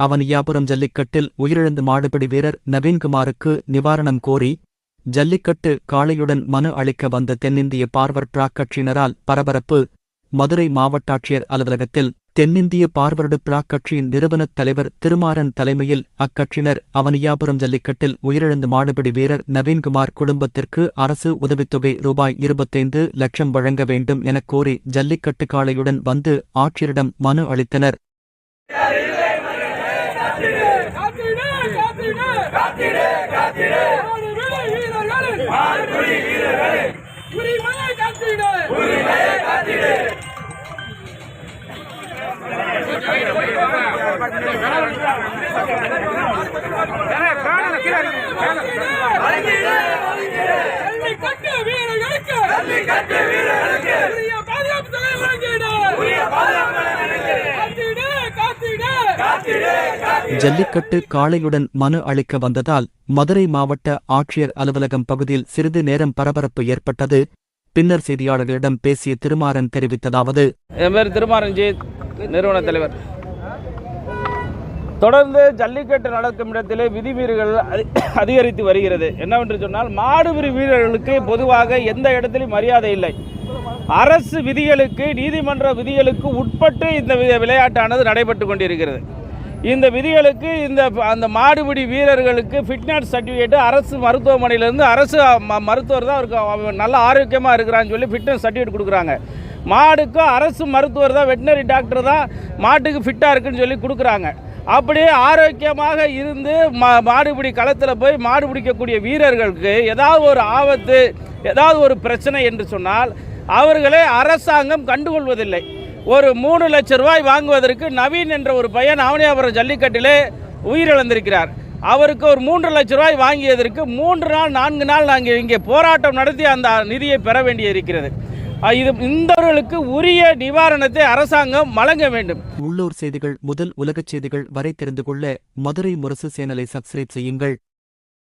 அவனியாபுரம் ஜல்லிக்கட்டில் உயிரிழந்த மாடுபிடி வீரர் நவீன்குமாருக்கு நிவாரணம் கோரி ஜல்லிக்கட்டு காளையுடன் மனு அளிக்க வந்த தென்னிந்திய பார்வர் பிராக் கட்சியினரால் பரபரப்பு மதுரை மாவட்டாட்சியர் அலுவலகத்தில் தென்னிந்திய பார்வர்டு பிராக் கட்சியின் நிறுவனத் தலைவர் திருமாறன் தலைமையில் அக்கட்சியினர் அவனியாபுரம் ஜல்லிக்கட்டில் உயிரிழந்த மாடுபிடி வீரர் நவீன்குமார் குடும்பத்திற்கு அரசு உதவித்தொகை ரூபாய் இருபத்தைந்து லட்சம் வழங்க வேண்டும் எனக் கோரி ஜல்லிக்கட்டு காளையுடன் வந்து ஆட்சியரிடம் மனு அளித்தனர். காத்திடு காத்திடு. காத்திடு காத்திடு மாடுபிடி வீரர்களே உரிமையை காத்திடு உரிமையை காத்திடு ஜல்லிக்கட்டு வீரர்களுக்கு ஜல்லிக்கட்டு வீரர்களுக்கு உரிய பாதுகாப்பு தொகை உரிய பாதுகாப்பு காத்திடு காத்திடு காத்திடு ஜல்லிக்கட்டு காளையுடன் மனு அளிக்க வந்ததால் மதுரை மாவட்ட ஆட்சியர் அலுவலகம் பகுதியில் சிறிது நேரம் பரபரப்பு ஏற்பட்டது. பின்னர் செய்தியாளர்களிடம் பேசிய திருமாறன் தெரிவித்ததாவது என் நிறுவன தலைவர். தொடர்ந்து ஜல்லிக்கட்டு நடக்கும் இடத்திலே விதிமீறல்கள் அதிகரித்து வருகிறது. என்னவென்று சொன்னால் மாடுபிடி வீரர்களுக்கு பொதுவாக எந்த இடத்திலும் மரியாதை இல்லை. அரசு விதிகளுக்கு நீதிமன்ற விதிகளுக்கு உட்பட்டு இந்த வி- விளையாட்டானது நடைபெற்று கொண்டிருக்கிறது. இந்த விதிகளுக்கு இந்த அந்த மாடுபிடி வீரர்களுக்கு ஃபிட்னஸ் சர்டிஃபிகேட்டு அரசு மருத்துவமனையிலேருந்து அரசு ம- மருத்துவர் தான் அவருக்கு அவன் நல்ல ஆரோக்கியமாக இருக்கிறான்னு சொல்லி ஃபிட்னஸ் சர்டிஃபிகேட் கொடுக்குறாங்க. மாடுக்கு அரசு மருத்துவர் தான் வெட்டினரி டாக்டர் தான் மாட்டுக்கு ஃபிட்டாக இருக்குன்னு சொல்லி கொடுக்குறாங்க. அப்படியே ஆரோக்கியமாக இருந்து மா மாடுபிடி களத்தில் போய் மாடு பிடிக்கக்கூடிய வீரர்களுக்கு ஏதாவது ஒரு ஆபத்து ஏதாவது ஒரு பிரச்சனை என்று சொன்னால் அவர்களை அரசாங்கம் கண்டுகொள்வதில்லை. ஒரு மூணு லட்ச ரூபாய் வாங்குவதற்கு நவீன் என்ற ஒரு பையன் அவனியாபுரம் ஜல்லிக்கட்டிலே உயிரிழந்திருக்கிறார். அவருக்கு ஒரு மூன்று லட்ச ரூபாய் வாங்கியதற்கு மூன்று நாள் நான்கு நாள் நாங்கள் இங்கே போராட்டம் நடத்தி அந்த நிதியை பெற வேண்டியிருக்கிறது. இது இந்தவர்களுக்கு உரிய நிவாரணத்தை அரசாங்கம் வழங்க வேண்டும். உள்ளூர் செய்திகள் முதல் உலகச் செய்திகள் வரை தெரிந்து கொள்ள மதுரை முரசு சேனலை சப்ஸ்கிரைப் செய்யுங்கள்.